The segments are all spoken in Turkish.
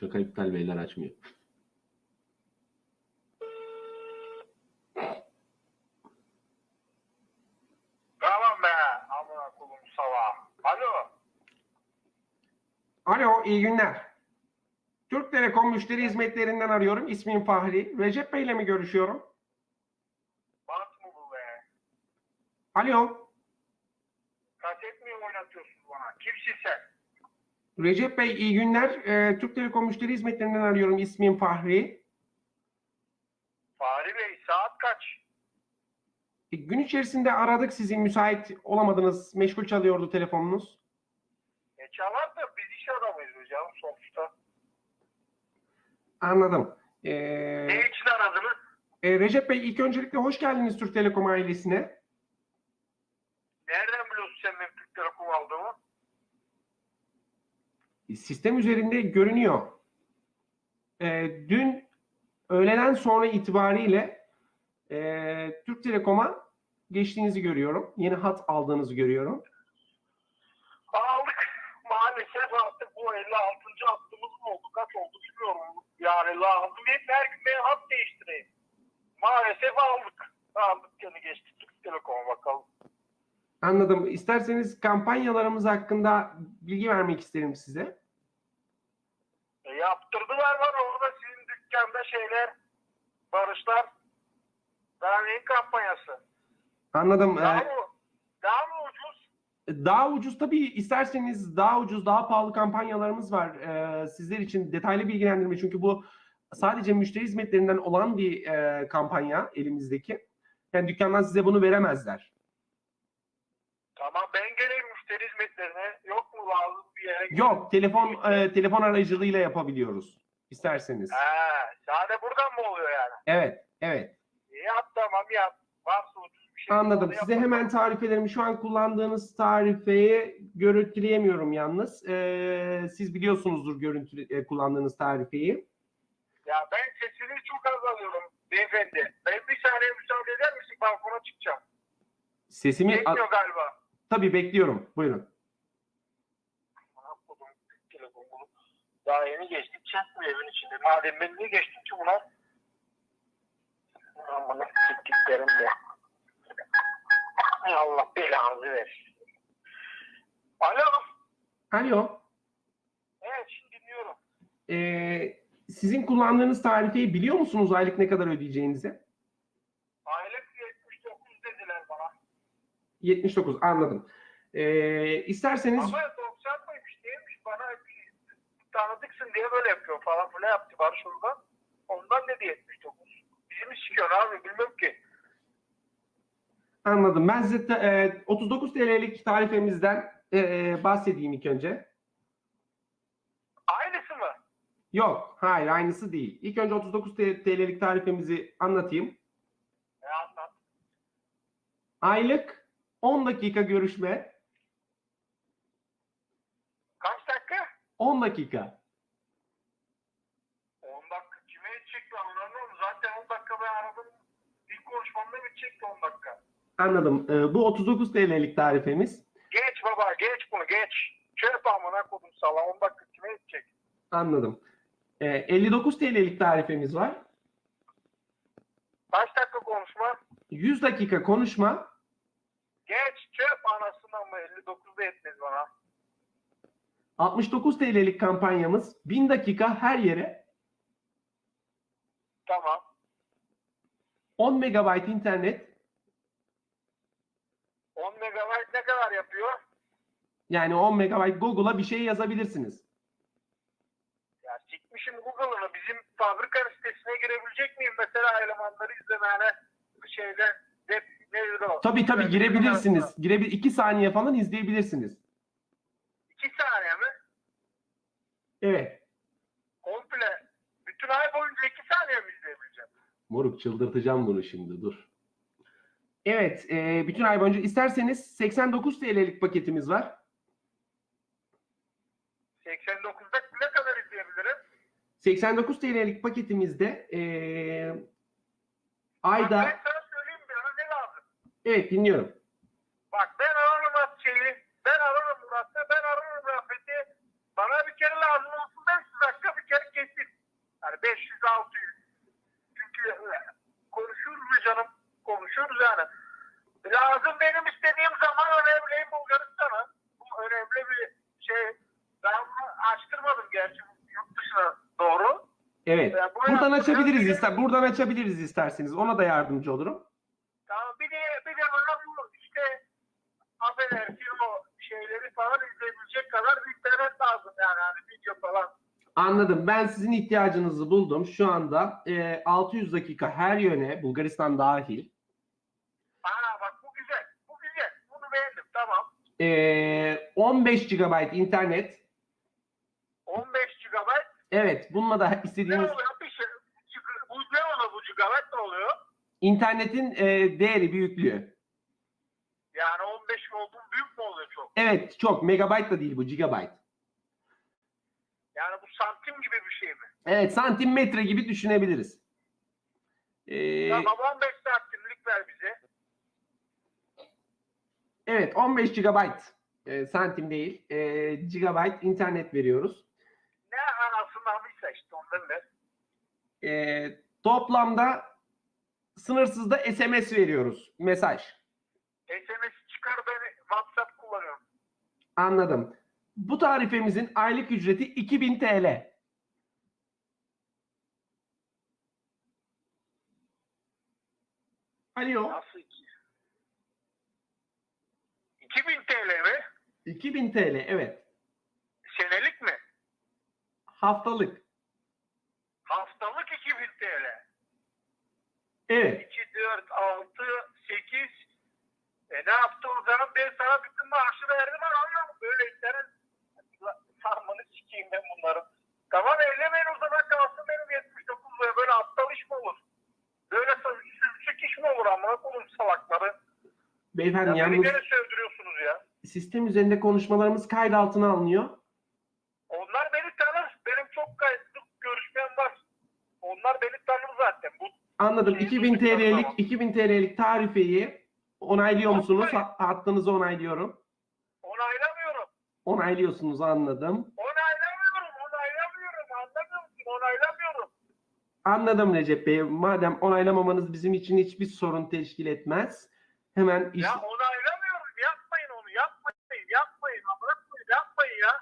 Şaka iptal beyler açmıyor. Tamam be. Amına kulum sava. Alo. Alo, iyi günler. Türk Telekom müşteri hizmetlerinden arıyorum. İsmim Fahri. Recep Bey ile mi görüşüyorum? Bant mı bu be? Alo, Kaset mi oynatıyorsun bana? Kimsin sen? Recep Bey iyi günler. Ee, Türk Telekom müşteri hizmetlerinden arıyorum. İsmim Fahri. Fahri Bey saat kaç? E, gün içerisinde aradık sizi. Müsait olamadınız. Meşgul çalıyordu telefonunuz. E çalar da biz iş adamıyız hocam sonuçta. Anladım. Ne Ee, için aradınız? e, Recep Bey ilk öncelikle hoş geldiniz Türk Telekom ailesine. Nereden biliyorsun sen benim Türk Telekom aldığımı? Sistem üzerinde görünüyor. Ee, dün öğleden sonra itibariyle e, Türk Telekom'a geçtiğinizi görüyorum. Yeni hat aldığınızı görüyorum. Aldık. Maalesef artık bu 56. hattımız mı oldu? Kaç oldu bilmiyorum. Yani lazım. Her gün hat değiştireyim. Maalesef aldık. Aldık yani geçtik Türk Telekom'a bakalım. Anladım. İsterseniz kampanyalarımız hakkında bilgi vermek isterim size. E, yaptırdılar var orada sizin dükkanda şeyler, barışlar. Daha neyin kampanyası? Anladım. Daha Ee, mı, daha mı ucuz? Daha ucuz tabii isterseniz daha ucuz, daha pahalı kampanyalarımız var ee, sizler için detaylı bilgilendirme. Çünkü bu sadece müşteri hizmetlerinden olan bir e, kampanya elimizdeki. Yani dükkandan size bunu veremezler. Tamam ben geleyim müşteri hizmetlerine. Yok mu lazım bir yere? Yok, telefon e, telefon aracılığıyla yapabiliyoruz isterseniz. He, sade buradan mı oluyor yani? Evet, evet. Yap tamam yap. Varsa ucuz bir şey. Anladım. Size yapalım. hemen tarif ederim. Şu an kullandığınız tarifeyi görüntüleyemiyorum yalnız. Ee, siz biliyorsunuzdur görüntü e, kullandığınız tarifeyi. Ya ben sesini çok az alıyorum beyefendi. Ben bir saniye müsaade eder misin? Balkona çıkacağım. Sesimi Yetmiyor galiba. Tabii bekliyorum. Buyurun. Daha yeni geçtik. Çekmiyor evin içinde. Madem ben niye geçtim ki buna? Aman siktiklerim de. Allah belanızı ver. Alo. Alo. Evet şimdi dinliyorum. Ee, sizin kullandığınız tarifeyi biliyor musunuz aylık ne kadar ödeyeceğinizi? Aylık 79 dediler bana. 79 anladım. Ee, isterseniz Ama 90 mıymış değilmiş bana bir tanıdıksın diye böyle yapıyor falan filan yaptı Barış oradan. Ondan dedi 79. Bizim sikiyor abi bilmiyorum ki. anladım. Ben size e, 39 TL'lik tarifemizden e, bahsedeyim ilk önce. Aynısı mı? Yok, hayır aynısı değil. İlk önce 39 TL'lik tarifemizi anlatayım. E anlat. Aylık 10 dakika görüşme, Kaç dakika? 10 dakika. 10 dakika kime yetecek ben anlamıyorum. Zaten 10 dakika ben aradım. İlk konuşmamda bitecekti 10 dakika. Anladım. Ee, bu 39 TL'lik tarifemiz. Geç baba geç bunu geç. Çöp amına kodum sala 10 dakika kime yetecek? Anladım. Ee, 59 TL'lik tarifemiz var. Kaç dakika konuşma? 100 dakika konuşma, Geç çöp anasından mı 59'da yetmez bana. 69 TL'lik kampanyamız 1000 dakika her yere, Tamam. 10 MB internet, 10 megabayt ne kadar yapıyor? yani 10 MB Google'a bir şey yazabilirsiniz. Ya sikmişim Google'ını. Bizim fabrika sitesine girebilecek miyim? Mesela elemanları izlemene şeyde? Tabii tabii girebilirsiniz. Girebil 2 saniye falan izleyebilirsiniz. 2 saniye mi? Evet. Komple. Bütün ay boyunca 2 saniye mi izleyebileceğim? Moruk çıldırtacağım bunu şimdi dur. Evet, e, bütün ay boyunca isterseniz 89 TL'lik paketimiz var. 89'da ne kadar izleyebilirim? 89 TL'lik paketimizde e, ayda ben Evet dinliyorum. Bak ben ararım Atçe'yi, ben ararım Murat'ı, ben ararım Rafet'i. Bana bir kere lazım olsun 500 dakika bir kere kesin. Yani 500-600. Çünkü konuşuruz mu canım? Konuşuruz yani. Lazım benim istediğim zaman önemli Bulgaristan'a. Bu önemli bir şey. Ben bunu açtırmadım gerçi yurt dışına doğru. Evet. Yani buradan açabiliriz ister. Buradan açabiliriz isterseniz. Ona da yardımcı olurum. Bir de bir de bana bu işte affedersin o şeyleri falan izleyebilecek kadar bir internet lazım yani hani video falan. Anladım. Ben sizin ihtiyacınızı buldum. Şu anda e, 600 dakika her yöne Bulgaristan dahil. Aa bak bu güzel. Bu güzel. Bunu beğendim. Tamam. e, 15 GB internet. 15 GB. Evet. Bununla da Ne istediğiniz oluyor? Bir şey. Bu ne oluyor bu GB ne oluyor? İnternetin e, değeri büyüklüğü. Yani 15 olduğum büyük mü oluyor çok? Evet. Çok. Megabyte da değil bu. Gigabyte. Yani bu santim gibi bir şey mi? Evet. Santimetre gibi düşünebiliriz. E, Tamam 15 santimlik ver bize. Evet 15 GB e, santim değil e, gigabyte internet veriyoruz. Ne anasını hamıysa işte ondan ver. E, toplamda sınırsız da SMS veriyoruz. Mesaj. SMS çıkar ben WhatsApp kullanıyorum. Anladım. Bu tarifemizin aylık ücreti 2000 TL. Alo. Nasıl ki? 2000 TL mi? 2000 TL evet. Senelik mi? Haftalık. Haftalık 2000 TL. Evet. 2, 4, 6, 8. E ne yaptı o zaman? Ben sana bütün maaşı verdim ama anlamam. Böyle internet sarmanı sikeyim ben bunların. Tamam ellemeyin o zaman kalsın benim 79 liraya. Böyle aptal iş mi olur? Böyle sürçük iş mi olur amına koyayım salakları? Ya Beyefendi beni yalnız gene sövdürüyorsunuz ya. sistem üzerinde konuşmalarımız kayıt altına alınıyor. Onlar beni tanır. Benim çok kayıtlı görüşmem var. Onlar beni tanır zaten. Bu Anladım. Şey, 2000 duyduk, TL'lik tamam. 2000 TL'lik tarifeyi onaylıyor musunuz? Ha- Hattınızı onaylıyorum. onaylamıyorum. Onaylıyorsunuz anladım. Onaylamıyorum. Onaylamıyorum. Anlamıyor musun? Onaylamıyorum. Anladım Recep Bey. Madem onaylamamanız bizim için hiçbir sorun teşkil etmez. Hemen iş... Ya. Yapmayın onu. Yapmayın. Yapmayın. Amına koyayım. Yapmayın ya.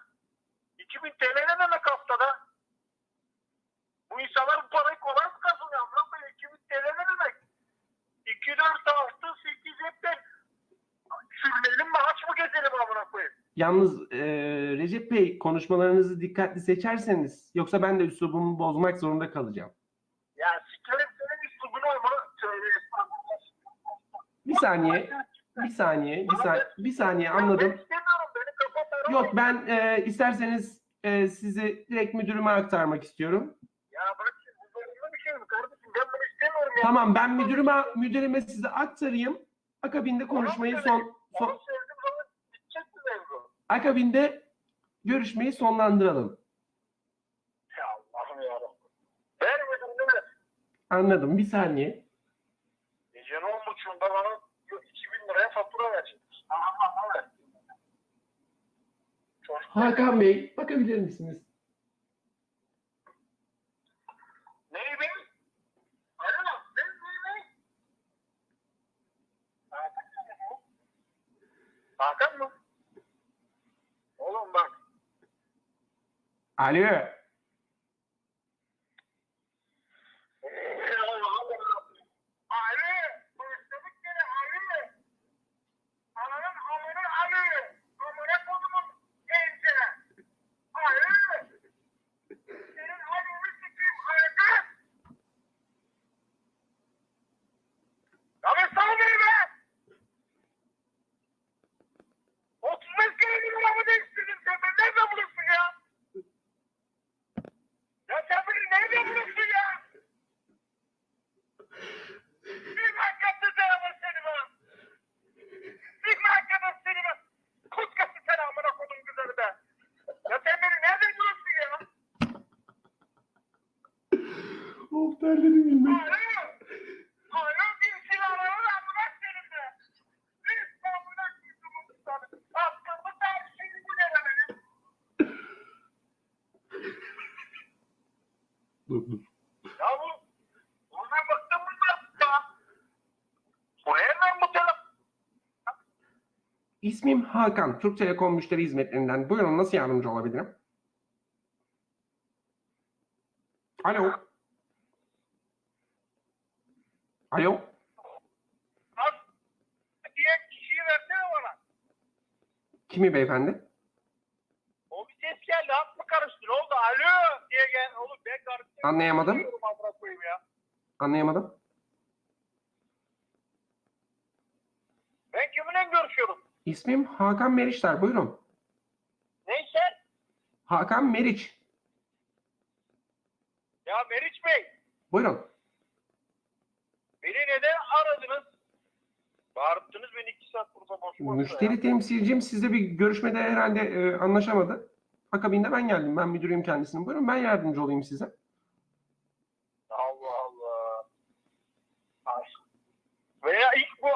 2000 TL ne demek haftada? Bu insanlar bu parayı kolay mı kazanıyor? Amına koyayım. 2000 TL ne demek? 2, 4, 6, 8 hep de sürmeyelim mi? Aç mı gezelim amına koyayım? Yalnız e, Recep Bey konuşmalarınızı dikkatli seçerseniz yoksa ben de üslubumu bozmak zorunda kalacağım. Ya sikerim senin üslubunu ama. Bir saniye, bir saniye, bir saniye, bir saniye anladım. Yok ben e, isterseniz e, sizi direkt müdürüme aktarmak istiyorum. Ya bak bir şey mi kardeşim? Ben bunu istemiyorum ya. Tamam ben müdürüme müdürüme size aktarayım. Akabinde konuşmayı son, son Onu sevdiğim zaman bitecek mi mevzu? Akabinde görüşmeyi sonlandıralım. Ya Allah'ım yarabbim. Ver müdürünü ver. Anladım. Bir saniye. Gecenin on buçuğunda bana 2000 liraya fatura verecekmiş. Aha ver. Çocuk Hakan Bey bakabilir misiniz? Neyi be? Alo, ne neyi be? Hakan mı? Hakan mı? Oğlum bak. Alo. Ali, Dur dur. Ya bu buna baktım ya. Bu ne lan bu telefon? İsmim Hakan. Türk Telekom müşteri hizmetlerinden. Buyurun nasıl yardımcı olabilirim? Alo. Alo. Diye kişiyi versene bana. Kimi beyefendi? Anlayamadım. Ya. Anlayamadım. Ben kiminle görüşüyorum? İsmim Hakan Meriçler. Buyurun. Neyse. Hakan Meriç. Ya Meriç Bey. Buyurun. Beni neden aradınız? Bağırttınız beni iki saat burada boş boş. Müşteri temsilcim sizle bir görüşmede herhalde e, anlaşamadı. Akabinde ben geldim. Ben müdürüyüm kendisinin. Buyurun ben yardımcı olayım size. Allah Allah. Ay. Veya ilk bu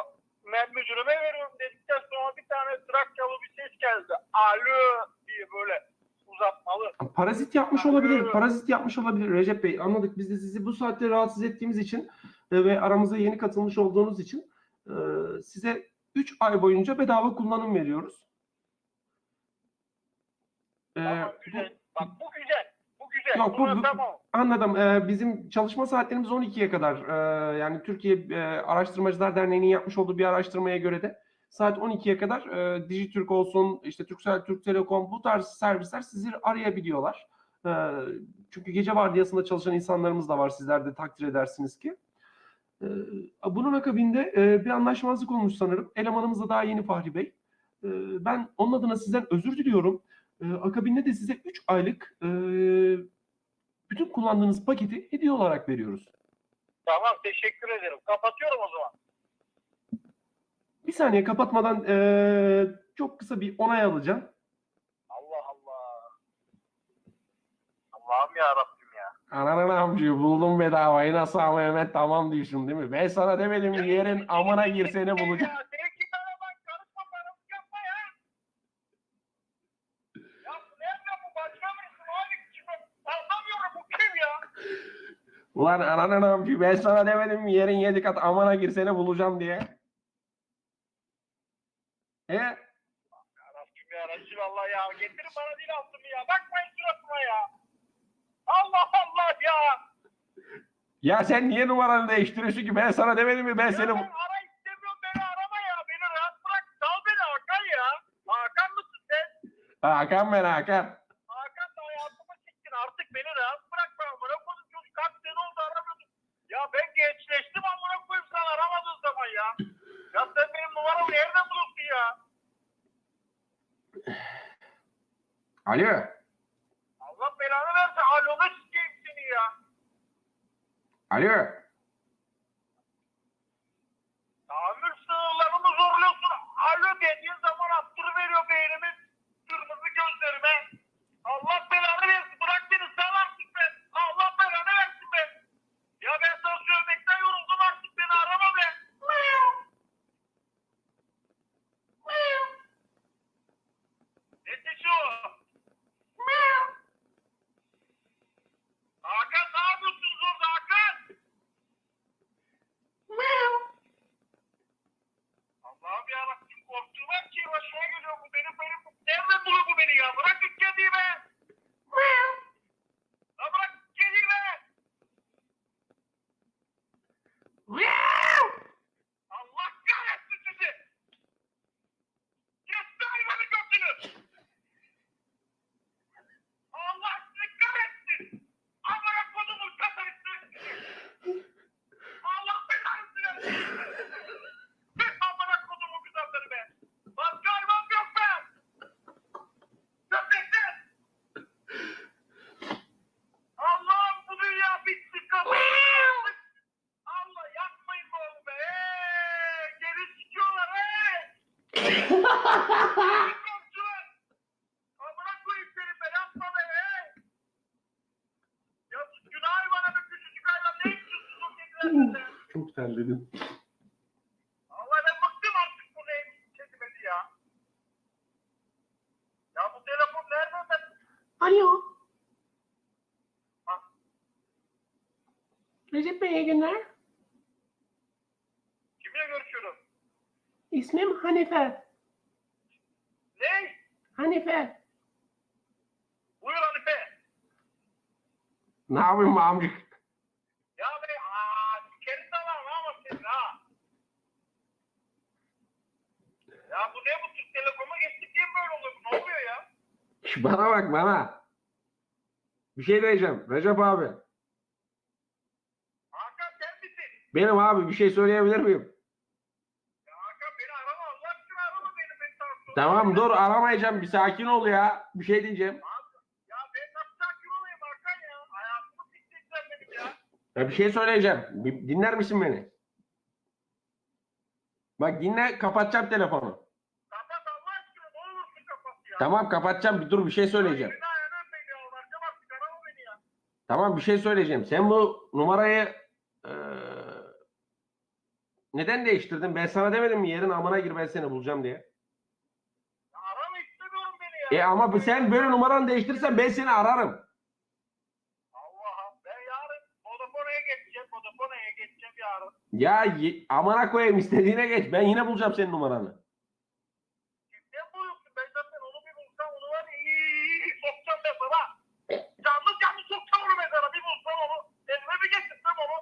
ben müdürüme veriyorum dedikten sonra bir tane Trakyalı bir ses geldi. Alo diye böyle uzatmalı. Parazit yapmış olabilir. Parazit yapmış olabilir Recep Bey. Anladık. Biz de sizi bu saatte rahatsız ettiğimiz için e, ve aramıza yeni katılmış olduğunuz için e, size 3 ay boyunca bedava kullanım veriyoruz. E, Tamam bu- güzel. Bak bu güzel. Yok, bu- bu- tamam. Anladım. Ee, bizim çalışma saatlerimiz 12'ye kadar. Ee, yani Türkiye e, Araştırmacılar Derneği'nin yapmış olduğu bir araştırmaya göre de saat 12'ye kadar e, Dijitürk olsun, işte Turkcell, Türk Telekom bu tarz servisler sizi arayabiliyorlar. Ee, çünkü gece vardiyasında çalışan insanlarımız da var. Sizler de takdir edersiniz ki. Ee, bunun akabinde e, bir anlaşmazlık olmuş sanırım. Elemanımız da daha yeni Fahri Bey. Ee, ben onun adına sizden özür diliyorum. Ee, akabinde de size 3 aylık e, bütün kullandığınız paketi hediye olarak veriyoruz. Tamam teşekkür ederim. Kapatıyorum o zaman. Bir saniye kapatmadan eee, çok kısa bir onay alacağım. Allah Allah. Allah'ım ya Rabbim ya. Ananın amcayı buldum bedavayı nasıl ama Mehmet tamam diyorsun değil mi? Ben sana demedim mi yerin amına girseni bulacağım. Ya senin git araban karışma paramı yapma ya. Ya bu nerede bu başka birisi abi kime anlamıyorum bu kim ya? Ulan ananın amcayı ben sana demedim mi yerin yedi kat amına girseni bulacağım diye. E Ya Rabbim ya Resulallah ya getirin bana dil altımı ya bakmayın suratıma ya. Allah Allah ya. ya sen niye numaranı değiştiriyorsun ki ben sana demedim mi ben Ya seni... ben ara istemiyorum beni arama ya. Beni rahat bırak sal beni Hakan ya. Hakan mısın sen? Hakan ben. Hakan da hayatımı siktin artık beni rahat bırak ben amına koydum çocuk kaç sene oldu aramıyordum. Ya ben gençleştim amına koyayım sen aramadığın zaman ya. Ya sen benim numaramı nereden bulursun ya? Alo. Allah belanı versin halona sikeyim seni ya. Alo. Tahammül sınırlarımı zorluyorsun. Alo dediğin zaman attırıveriyor beynimi. Kırmızı gözlerime. Allah belanı versin. Bırak beni sal artık be. Allah belanı versin be. Ya ben sana sövmekten yoruldum artık. Beni arama be. Ne sesi o? Hakan ne yapıyorsunuz orada Hakan? Allah'ım yarabbim korktuğum her şey başıma geliyor bu benim benim. Nereden buluyor bu beni ya? Bırakın kedimi. La bırak kedimi. Allah kahretsin sizi. Kesti hayvanı götünü. Allah sizi kahretsin. Amına kodumun katarısı. Allah belanı versin. Amına kodumun güzelleri be. Başka hayvan yok be. Köpekler. Allah'ım bu dünya bitti. Kapat. Allah yapmayın bu oğlum be. Hey, geri sikiyorlar hey. Komşular. Amına koyayım seni be yapma be hey. Ya şu günah hayvana be küçücük hayvan ne istiyorsun o kedilerden? Çok terledim. Allah ben bıktım artık bu ne kedimedi ya. Ya bu telefon nerede ben? Alo. Ha, Recep Bey iyi günler. kimle görüşüyorum? İsmim Hanife. Hanife. Buyur Hanife. Ne yapayım amcık? Ya be aaa kendi tamam ama senin ha. Ya bu ne bu Türk Telekom'a geçtik diye mi böyle oluyor? bu? Ne oluyor ya? Şş, Bana bak bana. Bir şey diyeceğim. Recep abi. Hakan sen misin? Benim abi bir şey söyleyebilir miyim? Ya Hakan beni arama Allah aşkına arama beni. beni tanıştır. Tamam dur aramayacağım. Bir sakin ol ya. Bir şey diyeceğim. Ya ben nasıl sakin olayım Hakan ya? Hayatımı siktirdiler benim ya. Ya bir şey söyleyeceğim. Bir dinler misin beni? Bak dinle kapatacağım telefonu. Kapat Allah aşkına ne olursun kapat ya. Tamam kapatacağım. Bir dur bir şey söyleyeceğim. Tamam bir şey söyleyeceğim. Sen bu numarayı eee, neden değiştirdin? Ben sana demedim mi yerin amına gir ben seni bulacağım diye. Arama istemiyorum beni ya. E ama bu- sen böyle numaranı değiştirirsen ben seni ararım. Allah'ım ben yarın Vodafone'ya geçeceğim. Vodafone'ya geçeceğim yarın. Ya amına koyayım istediğine geç. Ben yine bulacağım senin numaranı. Kimden buluyorsun? Ben zaten onu bir bulsam onu var ya iyi iyi iyi sokacağım mezara. Canlı canlı sokacağım onu mezara. Bir bulsam onu. Elime bir getirsem onu.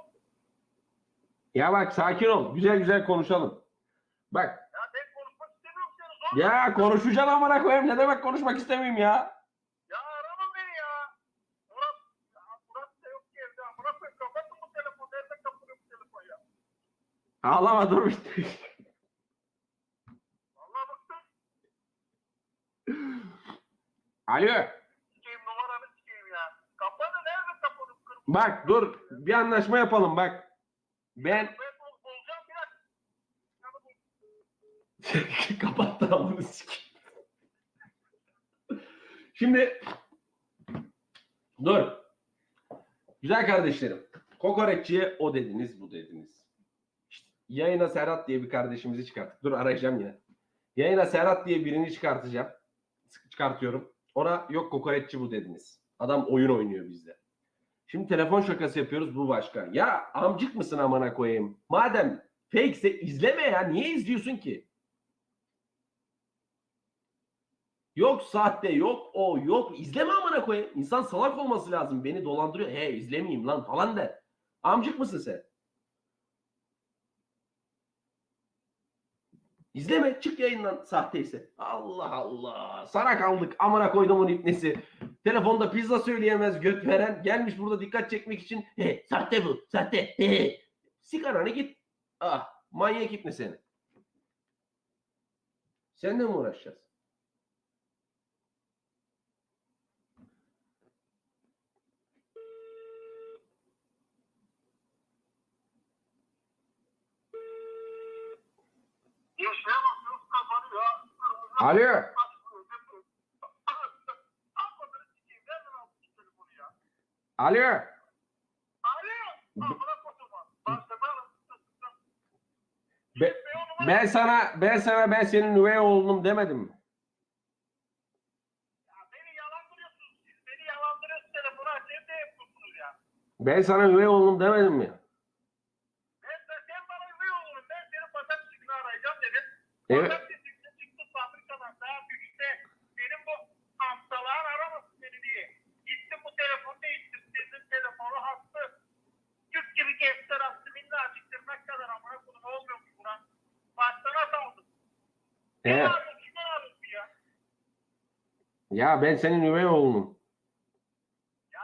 Ya bak sakin ol. Güzel güzel konuşalım. Bak Ya ben konuşmak istemiyorum seni. Zor ya konuşacaksın amına koyayım. Ne demek konuşmak istemeyeyim ya? Ya arama beni ya. Murat, ya Murat da yok ki evde. Murat Bey kapatın bu telefonu. Nerede kapatın bu telefonu ya? Ağlama dur işte. Vallahi bıktım. Alo. Sikeyim numaranı sikeyim ya. Kapanı nerede kapanı? Kırmızı. Bak dur bir anlaşma yapalım bak. Ben bul- kapattı amını. Şimdi dur. Güzel kardeşlerim. Kokoreççiye o dediniz bu dediniz. İşte yayına Serhat diye bir kardeşimizi çıkarttık. Dur arayacağım yine. Yayına Serhat diye birini çıkartacağım. Çıkartıyorum. Ona yok kokoreççi bu dediniz. Adam oyun oynuyor bizde. Şimdi telefon şakası yapıyoruz bu başka. Ya amcık mısın amına koyayım? Madem fake'se izleme ya. Niye izliyorsun ki? Yok sahte, yok o, yok. İzleme amına koyayım. İnsan salak olması lazım. Beni dolandırıyor. He izlemeyeyim lan falan der. Amcık mısın sen? İzleme. Çık yayından sahteyse. Allah Allah. Sana kaldık. Amına koyduğumun ipnesi. Telefonda pizza söyleyemez göt veren. Gelmiş burada dikkat çekmek için. He sahte bu. Sahte. He. Sigaranı git. Ah manyak ipne seni. Seninle mi uğraşacağız? Alo. Alo. Be- ben sana ben sana ben senin üvey oğlunum demedim mi? Ya beni yalandırıyorsunuz siz. Beni yalandırıyorsunuz telefonu açayım ne yapıyorsunuz ya? Ben sana üvey oğlum demedim mi? Ben sen, bana üvey olurum. Ben senin pazartesi arayacağım dedim. Evet. Pazartesi günü çıktı fabrikadan saat 3'te. Benim bu hastalar aramasın beni diye. Gittim bu telefonu değiştirdim. Telefonu hastı. Türk gibi gençler hastı. Minnacık tırnak kadar amına kodum olmuyormuş buna. Baştan saldım. Ne Evet. ya? Ya ben senin üvey oğlunum. Ya.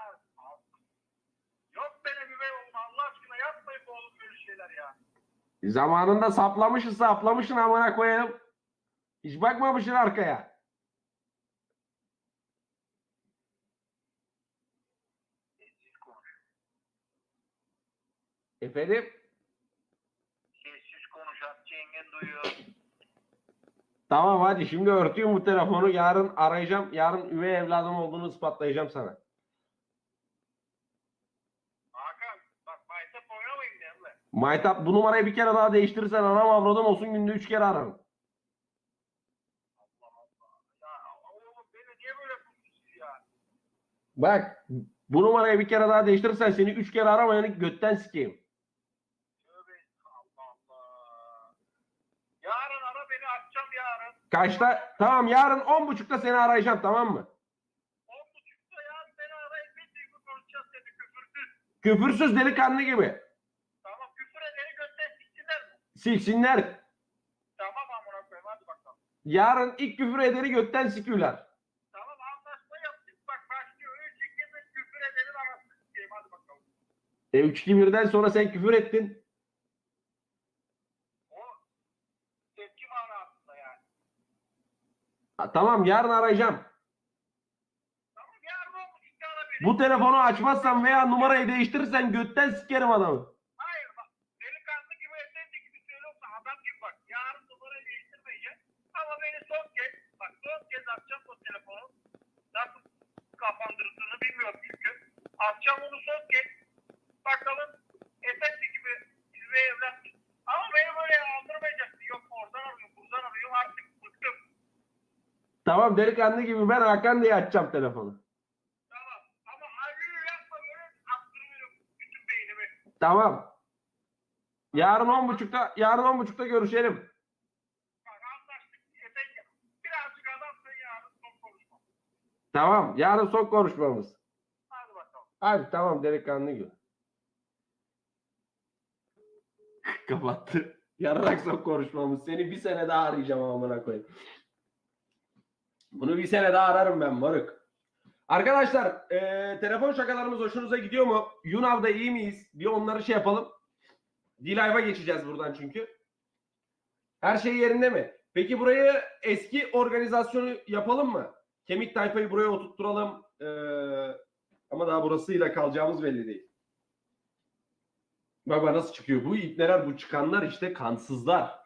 Yok benim üvey oğlum Allah aşkına yapmayın bu oğlum böyle şeyler ya. Zamanında saplamışsın saplamışsın amına koyayım. Hiç bakmamışsın arkaya. Efendim? Sessiz konuş. Yengen duyuyor. Tamam hadi şimdi örtüyorum bu telefonu. Yarın arayacağım. Yarın üvey evladım olduğunu ispatlayacağım sana. Hakan bak maytap oynamayın diyorum ben. Maytap bu numarayı bir kere daha değiştirirsen anam avradım olsun günde üç kere ararım. Allah Allah. Ya oğlum beni niye böyle yapıyorsunuz siz ya? Bak bu numarayı bir kere daha değiştirirsen seni üç kere aramayanı götten sikeyim. Allah Allah. Yarın. Kaçta? Tamam yarın 10.30'da seni arayacağım tamam mı? 10.30'da yarın beni arayın. Bir dakika konuşacağız seni küfürsüz. Küfürsüz delikanlı gibi. Tamam küfür edeni götten siksinler mi? Siksinler. Tamam amına koyayım hadi bakalım. Yarın ilk küfür edeni götten sikiyorlar. Tamam anlaşma yaptık. Bak başlıyor. 3 2 1 küfür edenin arasını sikeyim hadi bakalım. E 3-2-1'den sonra sen küfür ettin. O tepki manasında yani. Ha, tamam yarın arayacağım. Tamam yarın 10.30'da ara beni. Bu telefonu açmazsan veya numarayı değiştirirsen götten sikerim adamı. Hayır bak delikanlı gibi efendi gibi söylüyorsa adam gibi bak. Yarın numarayı değiştirmeyeceğim. Ama beni son kez bak son kez açacağım o telefonu. Nasıl kapandırdığını bilmiyorum çünkü. Açacağım onu son kez. Bakalım efendi gibi bir evlat. Ama beni böyle aldırmayacaksın. Yok oradan arıyorum buradan arıyorum artık bıktım. Tamam delikanlı gibi ben Hakan diye açacağım telefonu. Tamam. Ama acıyı yapma böyle attırıyorum bütün beynimi. Tamam. Yarın 10.30'da yarın 10.30'da görüşelim. Bak anlaştık. Efendim. Birazcık adamsın yarın son konuşma. Tamam. Yarın son konuşmamız. Hadi bakalım. Hadi tamam delikanlı gibi. Kapattı. Yararak son konuşmamız. Seni bir sene daha arayacağım amına koyayım. Bunu bir sene daha ararım ben moruk. Arkadaşlar eee, telefon şakalarımız hoşunuza gidiyor mu? Yunav'da iyi miyiz? Bir onları şey yapalım. D-Live'a geçeceğiz buradan çünkü. Her şey yerinde mi? Peki burayı eski organizasyonu yapalım mı? Kemik tayfayı buraya oturtturalım. Eee, ama daha burasıyla kalacağımız belli değil. Bak bak nasıl çıkıyor. Bu ipneler, bu çıkanlar işte kansızlar.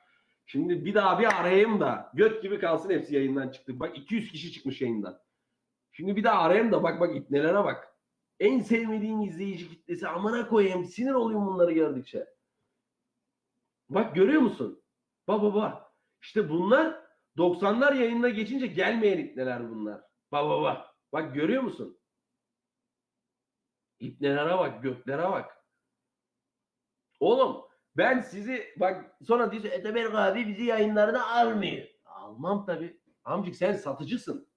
Şimdi bir daha bir arayayım da göt gibi kalsın hepsi yayından çıktı. Bak 200 kişi çıkmış yayından. Şimdi bir daha arayayım da bak bak ipnelere bak. En sevmediğin izleyici kitlesi amına koyayım. Sinir oluyorum bunları gördükçe. Bak görüyor musun? Bak bak bak. İşte bunlar 90'lar yayınına geçince gelmeyen ipneler bunlar. Bak bak bak. Bak görüyor musun? İpnelere bak, göklere bak. Oğlum ben sizi bak sonra diyorsun Eteberk abi bizi yayınlarına almıyor. Almam tabi. Amcık sen satıcısın.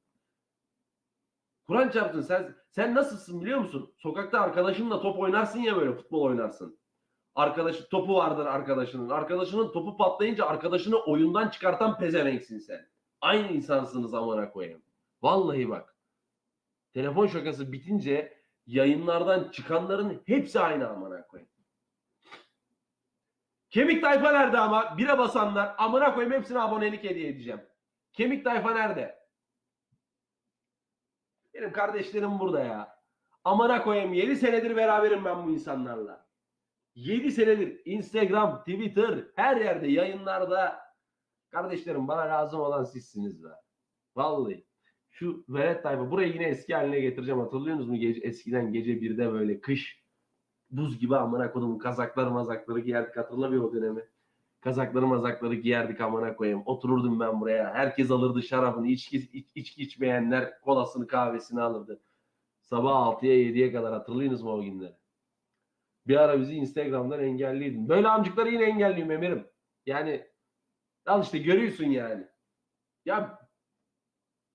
Kur'an çarpsın sen sen nasılsın biliyor musun? Sokakta arkadaşınla top oynarsın ya böyle futbol oynarsın. Arkadaşı topu vardır arkadaşının. Arkadaşının topu patlayınca arkadaşını oyundan çıkartan pezevenksin sen. Aynı insansınız amına koyayım. Vallahi bak. Telefon şakası bitince yayınlardan çıkanların hepsi aynı amına koyayım. Kemik tayfa nerede ama? Bire basanlar. Amına koyayım hepsine abonelik hediye edeceğim. Kemik tayfa nerede? Benim kardeşlerim burada ya. Amına koyayım 7 senedir beraberim ben bu insanlarla. 7 senedir Instagram, Twitter, her yerde yayınlarda. Kardeşlerim bana lazım olan sizsiniz be. Vallahi. Şu velet tayfa. Burayı yine eski haline getireceğim. Hatırlıyorsunuz mu? Gece, eskiden gece 1'de böyle kış buz gibi amına koyduğum kazakları mazakları giyerdik. Hatırla bir o dönemi. Kazakları mazakları giyerdik amına koyayım. Otururdum ben buraya. Herkes alırdı şarabını. içki, iç, içki içmeyenler kolasını kahvesini alırdı. Sabah 6'ya 7'ye kadar hatırlıyorsunuz mu o günleri? Bir ara bizi Instagram'dan engelliydin. Böyle amcıkları yine engelliyim Emir'im. Yani al işte görüyorsun yani. Ya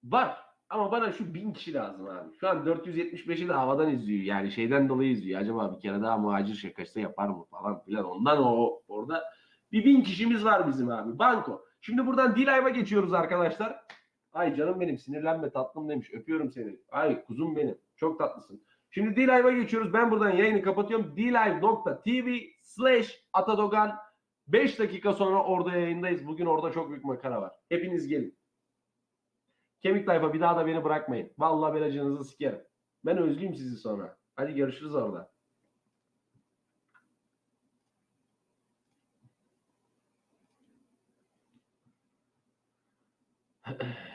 var. Ama bana şu bin kişi lazım abi. Şu an 475'i de havadan izliyor. Yani şeyden dolayı izliyor. Acaba bir kere daha muhacir şakası yapar mı falan filan. Ondan o orada bir bin kişimiz var bizim abi. Banko. Şimdi buradan D-Live'a geçiyoruz arkadaşlar. Ay canım benim sinirlenme tatlım demiş. Öpüyorum seni. Ay kuzum benim. Çok tatlısın. Şimdi D-Live'a geçiyoruz. Ben buradan yayını kapatıyorum. dlive.tv slash atadogan 5 dakika sonra orada yayındayız. Bugün orada çok büyük makara var. Hepiniz gelin. Kemik tayfa bir daha da beni bırakmayın. Vallahi belacınızı sikerim. Ben özleyeyim sizi sonra. Hadi görüşürüz orada.